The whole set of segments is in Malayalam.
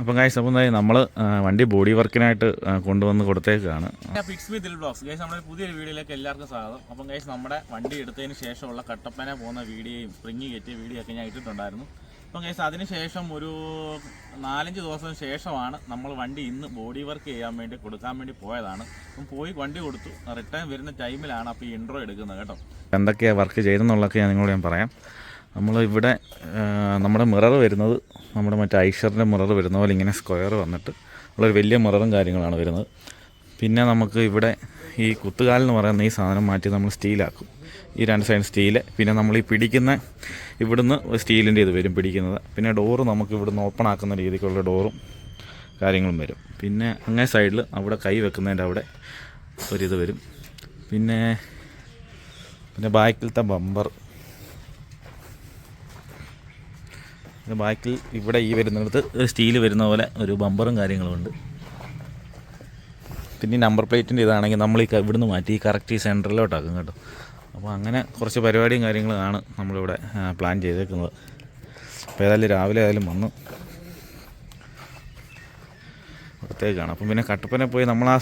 അപ്പം കാഴ്ച അപ്പം നമ്മൾ വണ്ടി ബോഡി വർക്കിനായിട്ട് കൊണ്ടുവന്ന് കൊടുത്തേക്കാണ്. Fix with Dil blogs guys നമ്മുടെ പുതിയൊരു വീഡിയോയിലേക്ക് എല്ലാവർക്കും സ്വാഗതം. അപ്പം ഗൈസ് നമ്മുടെ വണ്ടി എടുത്തതിന് ശേഷമുള്ള കട്ടപ്പന പോകുന്ന വീഡിയോയും സ്പ്രിങ് കയറ്റിയ വീഡിയോ ഒക്കെ ഞാൻ ഇട്ടിട്ടുണ്ടായിരുന്നു. അപ്പം ഗൈസ് അതിന് ശേഷം ഒരു നാലഞ്ച് ദിവസത്തിന് ശേഷമാണ് നമ്മൾ വണ്ടി ഇന്ന് ബോഡി വർക്ക് ചെയ്യാൻ വേണ്ടി കൊടുക്കാൻ വേണ്ടി പോയതാണ്. അപ്പം പോയി വണ്ടി കൊടുത്തു. റിട്ടേൺ വരുന്ന ടൈമിലാണ് അപ്പോൾ ഈ ഇൻട്രോ എടുക്കുന്നത് കേട്ടോ. എന്തൊക്കെയാണ് വർക്ക് ചെയ്തെന്നുള്ളതൊക്കെ ഞാൻ നിങ്ങളോട് ഞാൻ പറയാം. നമ്മൾ ഇവിടെ നമ്മുടെ മിറർ വരുന്നത് നമ്മുടെ മറ്റേ ഐഷറിന്റെ മിറർ വരുന്ന പോലെ ഇങ്ങനെ സ്ക്വയർ വന്നിട്ട് ഉള്ളൊരു വലിയ മിററും കാര്യങ്ങളാണ് വരുന്നത്. പിന്നെ നമുക്ക് ഇവിടെ ഈ കുത്തുകാലെന്ന് പറയുന്ന ഈ സാധനം മാറ്റി നമ്മൾ സ്റ്റീലാക്കും ഈ രണ്ട് സൈഡ് സ്റ്റീൽ പിന്നെ നമ്മൾ ഈ പിടിക്കുന്ന ഇവിടുന്ന് സ്റ്റീലിന്റെ ഇത് വരും പിടിക്കുന്നത്. പിന്നെ ഡോറ് നമുക്ക് ഇവിടുന്ന് ഓപ്പൺ ആക്കുന്ന രീതിക്കുള്ള ഡോറും കാര്യങ്ങളും വരും. പിന്നെ അങ്ങേ സൈഡിൽ അവിടെ കൈ വെക്കുന്നതിന്റെ അവിടെ ഒരിത് വരും. പിന്നെ പിന്നെ ബാക്കിലത്തെ ബമ്പർ പിന്നെ ബാക്കിൽ ഇവിടെ ഈ വരുന്നിടത്ത് സ്റ്റീൽ വരുന്ന പോലെ ഒരു ബമ്പറും കാര്യങ്ങളും ഉണ്ട്. പിന്നെ നമ്പർ പ്ലേറ്റിന്റെ ഇതാണെങ്കിൽ നമ്മൾ ഈ ഇവിടുന്ന് മാറ്റി കറക്റ്റ് ഈ സെന്ററിലോട്ടാക്കും കേട്ടോ. അപ്പോൾ അങ്ങനെ കുറച്ച് പരിപാടിയും കാര്യങ്ങളുമാണ് നമ്മളിവിടെ പ്ലാൻ ചെയ്തേക്കുന്നത്. അപ്പോൾ ഏതായാലും രാവിലെ ഏതായാലും വന്നു പുറത്തേക്കാണ് അപ്പം പിന്നെ കട്ടപ്പന പോയി നമ്മൾ ആ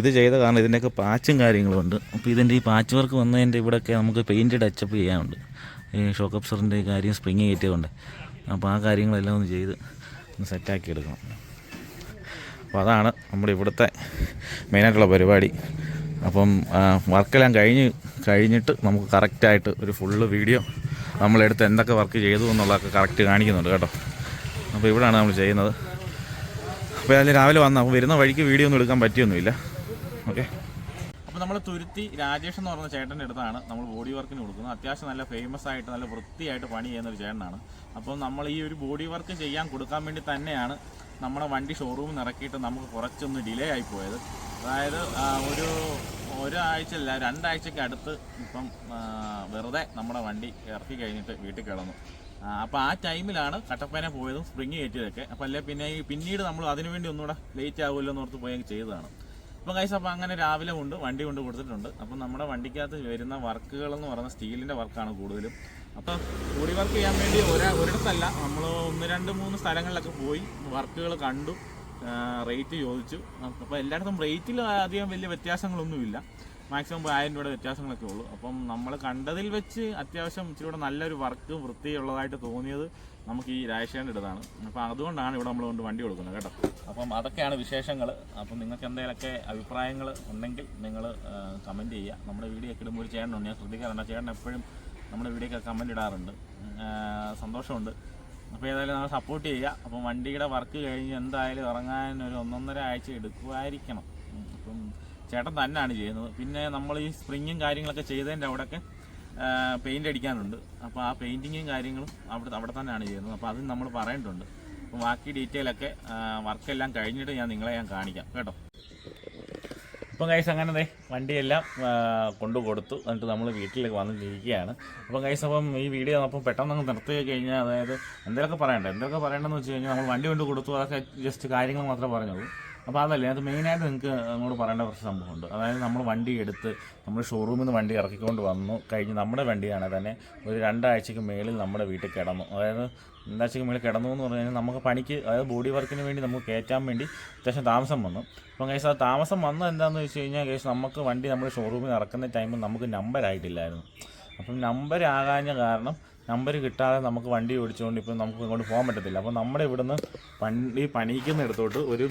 ഇത് ചെയ്ത കാരണം ഇതിന്റെയൊക്കെ പാച്ചും കാര്യങ്ങളും ഉണ്ട്. അപ്പോൾ ഇതിന്റെ ഈ പാച്ച് വർക്ക് വന്നതിന്റെ ഇവിടെയൊക്കെ നമുക്ക് പെയിന്റ് ടച്ചപ്പ് ചെയ്യാനുണ്ട്. ഈ ഷോക്കപ്സറിന്റെ കാര്യം സ്പ്രിങ് കയറ്റിയതുകൊണ്ട്. അപ്പോൾ ആ കാര്യങ്ങളെല്ലാം ഒന്ന് ചെയ്ത് ഒന്ന് സെറ്റാക്കി എടുക്കണം. അപ്പോൾ അതാണ് നമ്മുടെ ഇവിടുത്തെ മെയിനായിട്ടുള്ള പരിപാടി. അപ്പം വർക്കെല്ലാം കഴിഞ്ഞ് കഴിഞ്ഞിട്ട് നമുക്ക് കറക്റ്റായിട്ട് ഒരു ഫുള്ള് വീഡിയോ നമ്മളെടുത്ത് എന്തൊക്കെ വർക്ക് ചെയ്തു എന്നുള്ളതൊക്കെ കറക്റ്റ് കാണിക്കുന്നുണ്ട് കേട്ടോ. അപ്പോൾ ഇവിടെയാണ് നമ്മൾ ചെയ്യുന്നത്. അപ്പോൾ അതിൽ രാവിലെ വന്ന അപ്പോൾ വരുന്ന വഴിക്ക് വീഡിയോ ഒന്നും എടുക്കാൻ പറ്റിയൊന്നുമില്ല. ഓക്കെ അപ്പോൾ നമ്മൾ തുരുത്തി രാജേഷ് എന്ന് പറഞ്ഞ ചേട്ടന്റെ അടുത്താണ് നമ്മൾ ബോഡി വർക്കിന് കൊടുക്കുന്നത്. അത്യാവശ്യം നല്ല ഫേമസ് ആയിട്ട് നല്ല വൃത്തിയായിട്ട് പണി ചെയ്യുന്ന ഒരു ചേട്ടനാണ്. അപ്പോൾ നമ്മൾ ഈ ഒരു ബോഡി വർക്ക് ചെയ്യാൻ കൊടുക്കാൻ വേണ്ടി തന്നെയാണ് നമ്മുടെ വണ്ടി ഷോറൂമിൽ ഇറക്കിയിട്ട് നമുക്ക് കുറച്ചൊന്ന് ഡിലേ ആയി പോയത്. അതായത് ഒരു ഒരാഴ്ച അല്ല രണ്ടാഴ്ചയ്ക്ക് അടുത്ത് ഇപ്പം വെറുതെ നമ്മുടെ വണ്ടി ഇറക്കി കഴിഞ്ഞിട്ട് വീട്ടിൽ കിടന്നു. അപ്പോൾ ആ ടൈമിലാണ് കട്ടപ്പന പോയതും സ്പ്രിങ് കയറ്റിയതൊക്കെ. അപ്പോൾ അല്ലെ പിന്നെ പിന്നീട് നമ്മൾ അതിനുവേണ്ടി ഒന്നുകൂടെ ലേറ്റ് ആവുമല്ലോ എന്ന് ഓർത്ത് പോയി ചെയ്തതാണ്. അപ്പം കൈസ് അപ്പം അങ്ങനെ രാവിലെ കൊണ്ട് വണ്ടി കൊണ്ട് കൊടുത്തിട്ടുണ്ട്. അപ്പം നമ്മുടെ വണ്ടിക്കകത്ത് വരുന്ന വർക്കുകൾ എന്ന് പറയുന്ന സ്റ്റീലിന്റെ വർക്കാണ് കൂടുതലും. അപ്പോൾ കൂടി വർക്ക് ചെയ്യാൻ വേണ്ടി ഒരാ ഒരിടത്തല്ല നമ്മൾ ഒന്ന് രണ്ട് മൂന്ന് സ്ഥലങ്ങളിലൊക്കെ പോയി വർക്കുകൾ കണ്ടു റേറ്റ് ചോദിച്ചു. അപ്പോൾ എല്ലായിടത്തും റേറ്റിൽ അധികം വലിയ വ്യത്യാസങ്ങളൊന്നുമില്ല. മാക്സിമം ആയിരം രൂപയുടെ വ്യത്യാസങ്ങളൊക്കെ ഉള്ളൂ. അപ്പം നമ്മൾ കണ്ടതിൽ വെച്ച് അത്യാവശ്യം ഇച്ചിരി കൂടെ നല്ലൊരു വർക്ക് വൃത്തിയുള്ളതായിട്ട് തോന്നിയത് നമുക്ക് ഈ രാജശേഖരന്റെ ഇടതാണ് അപ്പം അതുകൊണ്ടാണ് ഇവിടെ നമ്മൾ കൊണ്ട് വണ്ടി കൊടുക്കുന്നത് കേട്ടോ. അപ്പം അതൊക്കെയാണ് വിശേഷങ്ങൾ അപ്പം നിങ്ങൾക്ക് എന്തെങ്കിലുമൊക്കെ അഭിപ്രായങ്ങൾ ഉണ്ടെങ്കിൽ നിങ്ങൾ കമന്റ് ചെയ്യുക. നമ്മുടെ വീഡിയോ ഒക്കെ ഇടുമ്പോൾ ഒരു ചേട്ടനുണ്ട്. ഞാൻ ശ്രദ്ധിക്കാറുണ്ട്. ചേട്ടൻ എപ്പോഴും നമ്മുടെ വീഡിയോ ഒക്കെ കമന്റ് ഇടാറുണ്ട്. സന്തോഷമുണ്ട്. അപ്പോൾ ഏതായാലും നമ്മൾ സപ്പോർട്ട് ചെയ്യുക. അപ്പം വണ്ടിയുടെ വർക്ക് കഴിഞ്ഞ് എന്തായാലും ഇറങ്ങാൻ ഒരു ഒന്നൊന്നര ആഴ്ച എടുക്കുമായിരിക്കണം. അപ്പം ചേട്ടൻ തന്നെയാണ് ചെയ്യുന്നത്. പിന്നെ നമ്മൾ ഈ സ്പ്രിങ്ങും കാര്യങ്ങളൊക്കെ ചെയ്തതിന്റെ അവിടെയൊക്കെ പെയിന്റ് അടിക്കാനുണ്ട്. അപ്പോൾ ആ പെയിന്റിങ്ങും കാര്യങ്ങളും അവിടെ അവിടെ തന്നെയാണ് ചെയ്യുന്നത്. അപ്പോൾ അത് നമ്മൾ പറയേണ്ടതുണ്ട്. അപ്പോൾ ബാക്കി ഡീറ്റെയിൽ ഒക്കെ വർക്കെല്ലാം കഴിഞ്ഞിട്ട് ഞാൻ നിങ്ങളെ ഞാൻ കാണിക്കാം. കേട്ടോ? ഇപ്പം കൈസ് അങ്ങനെ ദേ വണ്ടിയെല്ലാം കൊണ്ടു കൊടുത്തു എന്നിട്ട് നമ്മൾ വീട്ടിലേക്ക് വന്നിട്ടിരിക്കുകയാണ്. അപ്പം കൈസ് അപ്പം ഈ വീഡിയോ അപ്പം പെട്ടെന്ന് അങ്ങ് നിർത്തി കഴിഞ്ഞാൽ അതായത് എന്തെങ്കിലുമൊക്കെ പറയണ്ടേ? എന്തൊക്കെ പറയണമെന്ന് വെച്ച് കഴിഞ്ഞാൽ നമ്മൾ വണ്ടി കൊണ്ട് കൊടുത്തു. അതൊക്കെ ജസ്റ്റ് കാര്യങ്ങൾ മാത്രമേ പറഞ്ഞുള്ളൂ. അപ്പോൾ അതല്ലേ അത് മെയിനായിട്ട് നിങ്ങൾക്ക് നിങ്ങളോട് പറയേണ്ട കുറച്ച് സംഭവമുണ്ട്. അതായത് നമ്മൾ വണ്ടി എടുത്ത് നമ്മൾ ഷോറൂമിൽ നിന്ന് വണ്ടി ഇറക്കിക്കൊണ്ട് വന്നു കഴിഞ്ഞ് നമ്മുടെ വണ്ടിയാണ് തന്നെ ഒരു രണ്ടാഴ്ചയ്ക്ക് മേളിൽ നമ്മുടെ വീട്ടിൽ കിടന്നു. അതായത് രണ്ടാഴ്ചയ്ക്ക് മേളിൽ കിടന്നു എന്ന് പറഞ്ഞു കഴിഞ്ഞാൽ നമുക്ക് പണിക്ക് അതായത് ബോഡി വർക്കിന് വേണ്ടി നമുക്ക് കയറ്റാൻ വേണ്ടി അത്യാവശ്യം താമസം വന്നു. അപ്പം കേസ് ആ താമസം വന്നത് എന്താണെന്ന് വെച്ച് കഴിഞ്ഞാൽ കേസ് നമുക്ക് വണ്ടി നമ്മുടെ ഷോറൂമിൽ ഇറക്കുന്ന ടൈമിൽ നമുക്ക് നമ്പർ ആയിട്ടില്ലായിരുന്നു. അപ്പം നമ്പർ ആകാഞ്ഞ കാരണം നമ്പർ കിട്ടാതെ നമുക്ക് വണ്ടി ഓടിച്ചുകൊണ്ട് ഇപ്പം നമുക്ക് ഇങ്ങോട്ട് പോകാൻ പറ്റത്തില്ല. അപ്പോൾ നമ്മുടെ ഇവിടുന്ന് വണ്ടി പണിക്കുന്നിടത്തോട്ട് ഒരു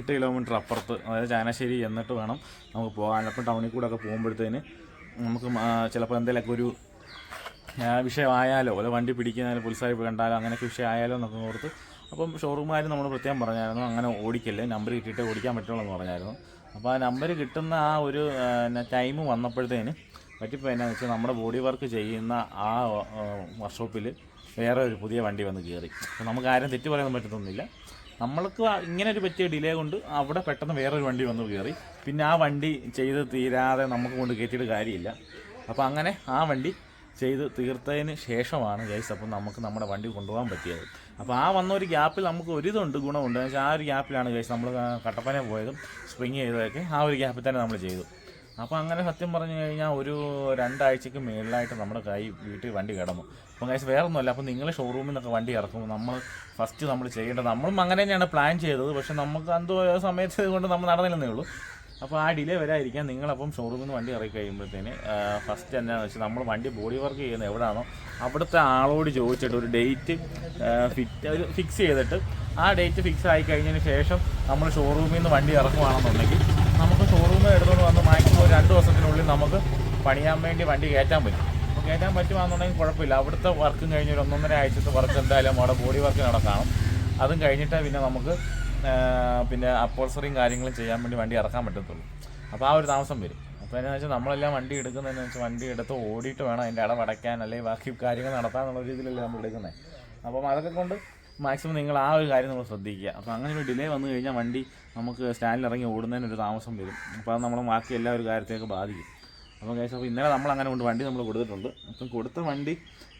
എട്ട് കിലോമീറ്റർ അപ്പുറത്ത് അതായത് ചാനശ്ശേരി എന്നിട്ട് വേണം നമുക്ക് പോകാൻ. അപ്പം ടൗണിൽ കൂടെ ഒക്കെ പോകുമ്പോഴത്തേന് നമുക്ക് ചിലപ്പോൾ എന്തെങ്കിലുമൊക്കെ ഒരു വിഷയമായാലോ അല്ല വണ്ടി പിടിക്കുന്നാലും പുലിസായി കണ്ടാലോ അങ്ങനെയൊക്കെ വിഷയമായാലോ എന്നൊക്കെ ഓർത്ത് അപ്പം ഷോറൂമുകാർ നമ്മൾ പ്രത്യേകം പറഞ്ഞായിരുന്നു. അങ്ങനെ ഓടിക്കല്ലേ നമ്പർ കിട്ടിയിട്ട് ഓടിക്കാൻ പറ്റുള്ളൂ എന്ന് പറഞ്ഞായിരുന്നു. അപ്പോൾ ആ നമ്പർ കിട്ടുന്ന ആ ഒരു ടൈം വന്നപ്പോഴത്തേന് പറ്റിപ്പോൾ എന്നാന്ന് വെച്ചാൽ നമ്മുടെ ബോഡി വർക്ക് ചെയ്യുന്ന ആ വർക്ക്ഷോപ്പിൽ വേറെ ഒരു പുതിയ വണ്ടി വന്ന് കയറി. അപ്പോൾ നമുക്ക് ആരും തെറ്റ് പറയാൻ പറ്റത്തൊന്നുമില്ല. നമ്മൾക്ക് ഇങ്ങനെ ഒരു പറ്റിയ ഡിലേ കൊണ്ട് അവിടെ പെട്ടെന്ന് വേറൊരു വണ്ടി വന്ന് കയറി പിന്നെ ആ വണ്ടി ചെയ്ത് തീരാതെ നമുക്ക് കൊണ്ട് കയറ്റിയിട്ട് കാര്യമില്ല. അപ്പോൾ അങ്ങനെ ആ വണ്ടി ചെയ്ത് തീർത്തതിന് ശേഷമാണ് ഗൈസ് അപ്പം നമുക്ക് നമ്മുടെ വണ്ടി കൊണ്ടുപോകാൻ പറ്റിയത്. അപ്പോൾ ആ വന്ന ഒരു ഗ്യാപ്പിൽ നമുക്ക് ഒരിതുണ്ട് ഗുണമുണ്ട്. എന്ന് വെച്ചാൽ ആ ഒരു ഗ്യാപ്പിലാണ് ഗൈസ് നമ്മൾ കട്ടപ്പന പോയതും സ്പ്രിങ് ചെയ്തതൊക്കെ ആ ഒരു ഗ്യാപ്പിൽ തന്നെ നമ്മൾ ചെയ്തു. അപ്പോൾ അങ്ങനെ സത്യം പറഞ്ഞു കഴിഞ്ഞാൽ ഒരു രണ്ടാഴ്ചക്ക് മേളിലായിട്ട് നമ്മുടെ കൈ വീട്ടിൽ വണ്ടി കിടന്നു. അപ്പം കൈസ് വേറെ ഒന്നുമല്ല അപ്പോൾ നിങ്ങൾ ഷോറൂമിൽ നിന്നൊക്കെ വണ്ടി ഇറക്കുമ്പോൾ നമ്മൾ ഫസ്റ്റ് നമ്മൾ ചെയ്യേണ്ടത് നമ്മളും അങ്ങനെ തന്നെയാണ് പ്ലാൻ ചെയ്തത്. പക്ഷേ നമുക്ക് എന്തോ സമയത്ത് കൊണ്ട് നമ്മൾ നടന്നില്ലെന്നേ ഉള്ളൂ. അപ്പോൾ ആ ഡിലേ വരാതിരിക്കാൻ നിങ്ങളപ്പം ഷോറൂമിൽ നിന്ന് വണ്ടി ഇറക്കി കഴിയുമ്പോഴത്തേന് ഫസ്റ്റ് എന്താണെന്ന് വെച്ചാൽ നമ്മൾ വണ്ടി ബോഡി വർക്ക് ചെയ്യുന്നത് എവിടെയാണോ അവിടുത്തെ ആളോട് ചോദിച്ചിട്ട് ഒരു ഡേറ്റ് ഫിറ്റ് ഒരു ഫിക്സ് ചെയ്തിട്ട് ആ ഡേറ്റ് ഫിക്സ് ആയി കഴിഞ്ഞതിന് ശേഷം നമ്മൾ ഷോറൂമിൽ നിന്ന് വണ്ടി ഇറക്കുവാണെന്നുണ്ടെങ്കിൽ നമുക്ക് ഷോറൂമിൽ എടുത്തുകൊണ്ട് വന്ന് മാക്സിമം രണ്ട് ദിവസത്തിനുള്ളിൽ നമുക്ക് പണിയാൻ വേണ്ടി വണ്ടി കയറ്റാൻ പറ്റും. അപ്പോൾ കയറ്റാൻ പറ്റുവാണെന്നുണ്ടെങ്കിൽ കുഴപ്പമില്ല. അവിടുത്തെ വർക്കും കഴിഞ്ഞ് ഒരു ഒന്നൊന്നര ആഴ്ചത്തെ വർക്ക് എന്തായാലും അവിടെ ബോഡി വർക്ക് നടക്കണം അതും കഴിഞ്ഞിട്ടേ പിന്നെ നമുക്ക് പിന്നെ അപ്പോൾസറിയും കാര്യങ്ങളും ചെയ്യാൻ വേണ്ടി വണ്ടി ഇറക്കാൻ പറ്റത്തുള്ളൂ. അപ്പോൾ ആ ഒരു താമസം വരും. അപ്പോൾ എന്താണെന്ന് വെച്ചാൽ നമ്മളെല്ലാം വണ്ടി എടുക്കുന്നതെന്ന് വെച്ചാൽ വണ്ടി എടുത്ത് ഓടിയിട്ട് വേണം അതിന്റെ അടവടയ്ക്കാൻ അല്ലെങ്കിൽ ബാക്കി കാര്യങ്ങൾ നടത്താൻ എന്നുള്ള രീതിയിലല്ലേ നമ്മൾ എടുക്കുന്നത് അപ്പം അതൊക്കെ കൊണ്ട് മാക്സിമം നിങ്ങൾ ആ ഒരു കാര്യം നമ്മൾ ശ്രദ്ധിക്കുക. അപ്പോൾ അങ്ങനെ ഒരു ഡിലേ വന്നു കഴിഞ്ഞാൽ വണ്ടി നമുക്ക് സ്റ്റാൻഡിൽ ഇറങ്ങി ഓടുന്നതിന് ഒരു താമസം വരും. അപ്പോൾ അത് നമ്മൾ ബാക്കി എല്ലാ ഒരു കാര്യത്തേക്ക് ബാധിക്കും. അപ്പോൾ കേസ് അപ്പോൾ ഇന്നലെ നമ്മൾ അങ്ങനെ കൊണ്ട് വണ്ടി നമ്മൾ കൊടുത്തിട്ടുണ്ട്. അപ്പം കൊടുത്ത വണ്ടി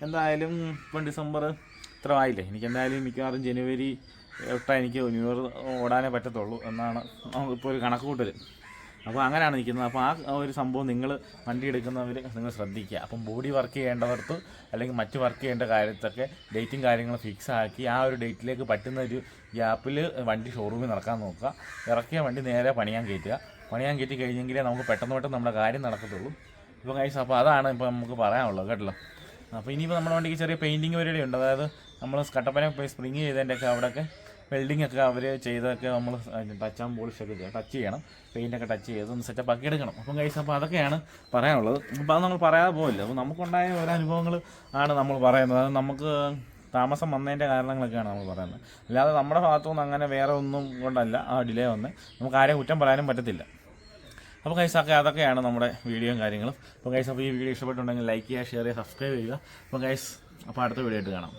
എന്തായാലും ഇപ്പം ഡിസംബർ ഇത്ര ആയില്ലേ? എനിക്ക് എന്തായാലും മിക്കവാറും ജനുവരി തൊട്ടാ എനിക്ക് ന്യൂ ഇയർ ഓടാനേ പറ്റത്തുള്ളൂ എന്നാണ് ഇപ്പോൾ ഒരു കണക്ക് കൂട്ടൽ അപ്പോൾ അങ്ങനെയാണ് നിൽക്കുന്നത്. അപ്പോൾ ആ ഒരു സംഭവം നിങ്ങൾ വണ്ടി എടുക്കുന്നവർ നിങ്ങൾ ശ്രദ്ധിക്കുക. അപ്പം ബോഡി വർക്ക് ചെയ്യേണ്ടവർക്ക് അല്ലെങ്കിൽ മറ്റ് വർക്ക് ചെയ്യേണ്ട കാര്യത്തൊക്കെ ഡേറ്റും കാര്യങ്ങളും ഫിക്സ് ആക്കി ആ ഒരു ഡേറ്റിലേക്ക് പറ്റുന്ന ഒരു ഗ്യാപ്പിൽ വണ്ടി ഷോറൂമിൽ നടക്കാൻ നോക്കുക. ഇറക്കിയ വണ്ടി നേരെ പണിയാൻ കയറ്റുക. പണിയാൻ കയറ്റി കഴിഞ്ഞെങ്കിലേ നമുക്ക് പെട്ടെന്ന് പെട്ടെന്ന് നമ്മുടെ കാര്യം നടക്കത്തുള്ളൂ. ഇപ്പോൾ കഴിച്ച് അപ്പോൾ അതാണ് ഇപ്പോൾ നമുക്ക് പറയാനുള്ളത് കേട്ടല്ലോ. അപ്പോൾ ഇനിയിപ്പോൾ നമ്മുടെ വണ്ടിക്ക് ചെറിയ പെയിന്റിങ് പരിപാടി ഉണ്ട്. അതായത് നമ്മൾ കട്ടപ്പന പോയി സ്പ്രിങ് ചെയ്തതിന്റെയൊക്കെ അവിടെയൊക്കെ വെൽഡിംഗ് ഒക്കെ അവർ ചെയ്തൊക്കെ നമ്മൾ ടച്ച് ആൻഡ് പോളിഷൊക്കെ ചെയ്യണം ടച്ച് ചെയ്യണം. പെയിന്റൊക്കെ ടച്ച് ചെയ്ത് ഒന്ന് സെറ്റപ്പ് ആക്കി എടുക്കണം. അപ്പം കഴിച്ച് അപ്പോൾ അതൊക്കെയാണ് പറയാനുള്ളത്. അപ്പോൾ അത് നമ്മൾ പറയാതെ പോകില്ല അപ്പോൾ നമുക്കുണ്ടായ ഓരോ അനുഭവങ്ങൾ ആണ് നമ്മൾ പറയുന്നത്. അത് നമുക്ക് താമസം വന്നതിന്റെ കാരണങ്ങളൊക്കെയാണ് നമ്മൾ പറയുന്നത്. അല്ലാതെ നമ്മുടെ ഭാഗത്തുനിന്ന് അങ്ങനെ വേറെ ഒന്നും കൊണ്ടല്ല ആ ഡിലേ വന്ന് നമുക്ക് ആരെയും കുറ്റം പറയാനും പറ്റത്തില്ല. അപ്പോൾ കൈസാക്കെ അതൊക്കെയാണ് നമ്മുടെ വീഡിയോയും കാര്യങ്ങളും. അപ്പോൾ കൈസ് അപ്പോൾ ഈ വീഡിയോ ഇഷ്ടപ്പെട്ടുണ്ടെങ്കിൽ ലൈക്ക് ചെയ്യുക ഷെയർ ചെയ്യുക സബ്സ്ക്രൈബ് ചെയ്യുക. അപ്പോൾ കൈസ് അപ്പോൾ അടുത്ത വീഡിയോ ആയിട്ട് കാണാം.